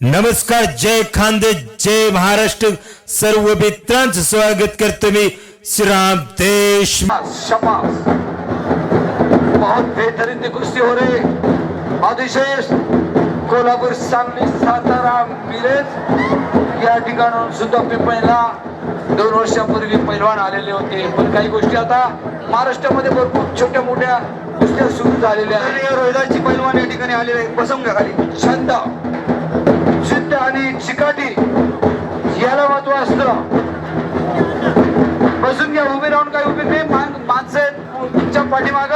नमस्कार जय खानदे जय महाराष्ट्र. सर्व मित्रांचं स्वागत करतो मी श्रीराम देश. बहुत बेहतरीन कुस्ती हो रही अधिशेष कोल्हापूर सांगली सातारा मिरज. या ठिकाणाहून सुद्धा पिंपळीला दोन वर्षापूर्वी पैलवान आलेले होते. पण काही गोष्टी आता महाराष्ट्रामध्ये भरपूर छोट्या मोठ्या कुस्त्या सुरू झालेल्या आहेत. रोहिदाची पैलवान या ठिकाणी आलेले आहेत. बसून घ्या खाली. छंद जिद्द आणि चिकाटी याला महत्त्व असतं. बसून घ्या उभे राहून काय उभे नाही माणसं आहेत तुमच्या पाठीमाग.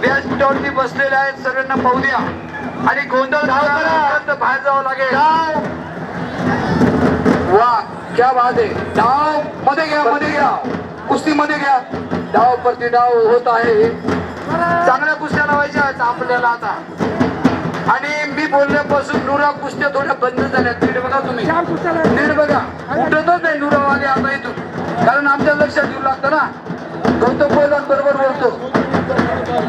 व्यासपीठावरती बसलेले आहेत सगळ्यांना पाहू द्या. आणि गोंधळ झाला बाहेर जावं लागेल. वा क्या बात आहे. डावमध्ये घ्या मध्ये घ्या. कुस्ती मध्ये घ्या. डाव प्रति डाव होत आहे. चांगल्या कुस्त्या लावायच्या आपल्याला आता. आणि मी बोलण्यापासून नुरा कुस्त्या थोड्या बंद झाल्या नीट बघा तुम्ही. नीट बघा. उठतच नाही नुरावाले आता इथून. कारण आमच्या लक्षात येऊ लागतं ना. गौतम पैलवान बरोबर बोलतो.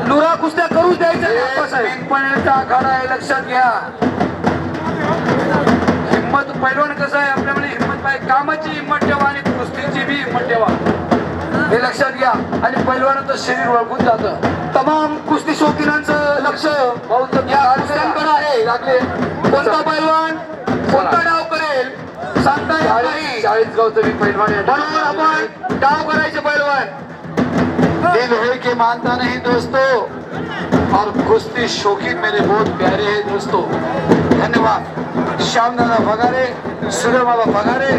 नुरा कुस्त्या करू द्यायच्या आखाडा आहे लक्षात घ्या. हिंमत पैलवान कसं आहे? आपल्यामध्ये हिंमत पाहिजे. कामाची हिंमत ठेवा आणि कुस्तीची बी हिंमत ठेवा. हे लक्षात घ्या. आणि पैलवानाचं शरीर वळकून जातं. तमाम कुस्ती शौकीनांचं बहुत या कुस्त्यांकडे आहे कोणता पैलवान? कोणता डाव करेल? सांगता येत नाही. चाळीस गावचं मी पैलवान आहे म्हणून आपण डाव करायचे पैलवान. दिल है कि मानता नहीं दोस्तों. और कुश्ती शौकीन मेरे बहुत प्यारे हैं दोस्तों. धन्यवाद. श्यामदादा फगारे सूर्यबाबा फगारे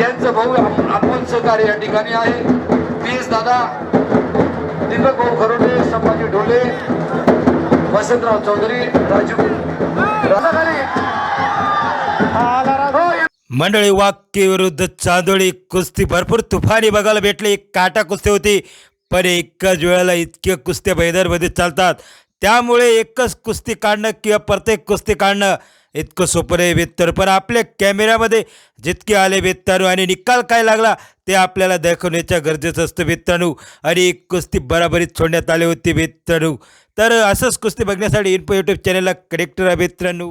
यांचं भाऊ आपण सहकार्य या ठिकाणी आहे. पी एस दादा दीपक भाऊ खरोटे संभाजी ढोले वसंतराव चौधरी राजू हो, मंडळी वाक्य विरुद्ध चांदोळी कुस्ती भरपूर तुफानी बघायला भेटली. एक काटा कुस्ती होती पण एकाच वेळेला इतके कुस्त्या बैदरमध्ये चालतात. त्यामुळे एकच कुस्ती काढणं किंवा प्रत्येक कुस्ती काढणं इतकं सोपं नाही बेत्तर. पण आपल्या कॅमेऱ्यामध्ये जितके आले बेत्तानू आणि निकाल काय लागला ते आपल्याला दाखवण्याच्या गरजेचं असतं बेत्तानू आणि एक कुस्ती बराबरीत सोडण्यात आली होती बेत्तानू तर असंच कुस्ती बघण्यासाठी इन्फो यूट्यूब चॅनलला कनेक्ट राहा मित्रांनो.